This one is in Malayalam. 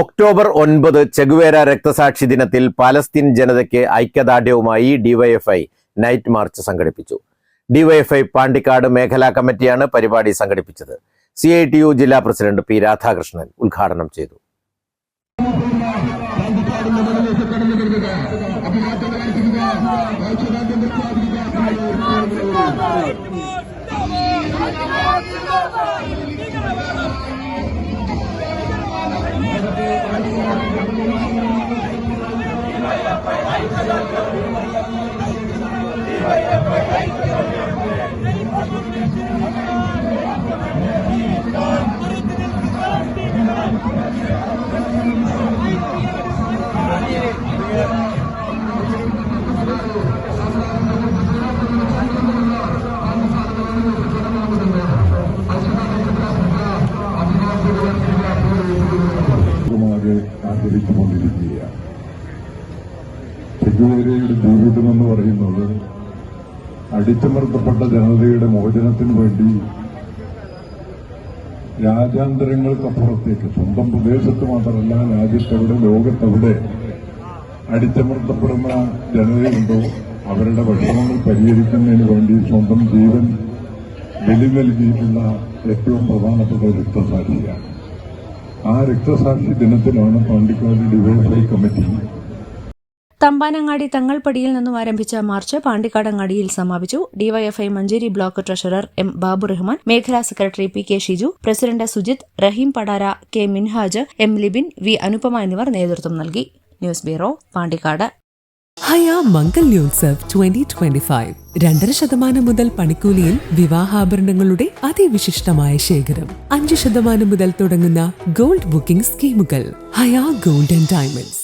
October ഒൻപത് ചെഗുവേര രക്തസാക്ഷി ദിനത്തിൽ പാലസ്തീൻ ജനതയ്ക്ക് ഐക്യദാർഢ്യവുമായി ഡിവൈഎഫ്ഐ നൈറ്റ് മാർച്ച് സംഘടിപ്പിച്ചു. ഡിവൈഎഫ്ഐ പാണ്ടിക്കാട് മേഖലാ കമ്മിറ്റിയാണ് പരിപാടി സംഘടിപ്പിച്ചത്. സി ഐ ടി യു ജില്ലാ പ്രസിഡന്റ് പി രാധാകൃഷ്ണൻ ഉദ്ഘാടനം ചെയ്തു. ലോകമാകെ ആചരിച്ചുകൊണ്ടിരിക്കുകയാണ് ചെഗുവേരയുടെ ജീവിതം എന്ന് പറയുന്നത് അടിച്ചമർത്തപ്പെട്ട ജനതയുടെ മോചനത്തിന് വേണ്ടി രാജ്യാന്തരങ്ങൾക്കപ്പുറത്തേക്ക് സ്വന്തം പ്രദേശത്ത് മാത്രമല്ല രാജ്യത്തെവിടെ ലോകത്തെവിടെ അടിച്ചമർത്തപ്പെടുന്ന ജനതയുണ്ടോ അവരുടെ വിഷമങ്ങൾ പരിഹരിക്കുന്നതിന് വേണ്ടി സ്വന്തം ജീവൻ ബലി നൽകിയിട്ടുള്ള ഏറ്റവും പ്രധാനപ്പെട്ട രക്തസാക്ഷിയാണ്. ആ രക്തസാക്ഷി ദിനത്തിലാണ് പാണ്ടിക്കാട് ഡിവൈഎഫ്ഐ കമ്മിറ്റി തമ്പാനങ്ങാടി തങ്ങൾപ്പടിയിൽ നിന്നും ആരംഭിച്ച മാർച്ച് പാണ്ടിക്കാടങ്ങാടിയിൽ സമാപിച്ചു. DYFI Manjeri block treasurer M Babu Rahman മേഖലാ secretary P K Shiju president Sujith Raheem Padara K Minhaj M Libin V Anupama എന്നിവർ നേതൃത്വം നൽകി. News bureau Pandikkad. ഹയാ മംഗല്യോത്സവ് ട്വന്റി ട്വന്റി ഫൈവ് രണ്ടര ശതമാനം മുതൽ പണിക്കൂലിയിൽ വിവാഹാഭരണങ്ങളുടെ അതിവിശിഷ്ടമായ ശേഖരം. അഞ്ച് ശതമാനം മുതൽ തുടങ്ങുന്ന ഗോൾഡ് ബുക്കിംഗ് സ്കീമുകൾ. ഹയാ ഗോൾഡ് ആൻഡ് ഡയമണ്ട്സ്.